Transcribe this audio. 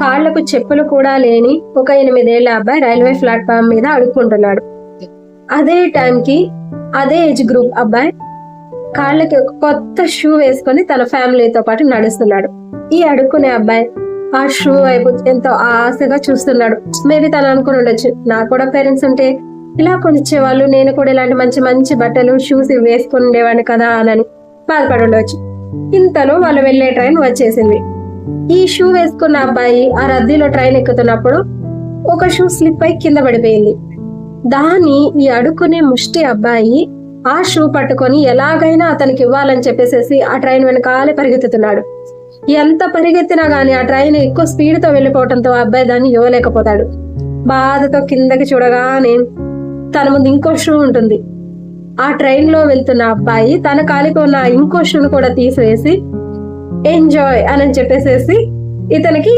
కాళ్ళకు చెప్పులు కూడా లేని ఒక ఎనిమిదేళ్ళ అబ్బాయి రైల్వే ప్లాట్ఫామ్ మీద అడుక్కుంటున్నాడు. అదే టైంకి అదే ఏజ్ గ్రూప్ అబ్బాయి కాళ్ళకి ఒక కొత్త షూ వేసుకొని తన ఫ్యామిలీతో పాటు నడుస్తున్నాడు. ఈ అడుక్కునే అబ్బాయి ఆ షూ వైపు ఎంతో ఆశగా చూస్తున్నాడు. మేబీ తను అనుకుని ఉండొచ్చు నాకు కూడా పేరెంట్స్ ఉంటే ఇలా కొనిచ్చేవాళ్ళు నేను కూడా ఇలాంటి మంచి మంచి బట్టలు షూస్ వేసుకుని ఉండేవాడిని కదా అని బాధపడి ఉండవచ్చు ఇంతలో వాళ్ళు వెళ్ళే ట్రైన్ వచ్చేసింది. ఈ షూ వేసుకున్న అబ్బాయి ఆ రద్దీలో ట్రైన్ ఎక్కుతున్నప్పుడు ఒక షూ స్లిప్ అయి కింద పడిపోయింది. దాన్ని ఈ అడుక్కునే ముష్టి అబ్బాయి ఆ షూ పట్టుకొని ఎలాగైనా అతనికి ఇవ్వాలని చెప్పేసేసి ఆ ట్రైన్ వెనకాలే పరిగెత్తుతున్నాడు. ఎంత పరిగెత్తినా గానీ ఆ ట్రైన్ ఎక్కువ స్పీడ్తో వెళ్ళిపోవడంతో ఆ అబ్బాయి దాన్ని ఇవ్వలేకపోతాడు. బాధతో కిందకి చూడగానే తన ముందు ఇంకో షూ ఉంటుంది. ఆ ట్రైన్లో వెళ్తున్న అబ్బాయి తన కాలికి ఉన్న ఇంకో షూను కూడా తీసివేసి ఎంజాయ్ అని చెప్పేసేసి ఇతనికి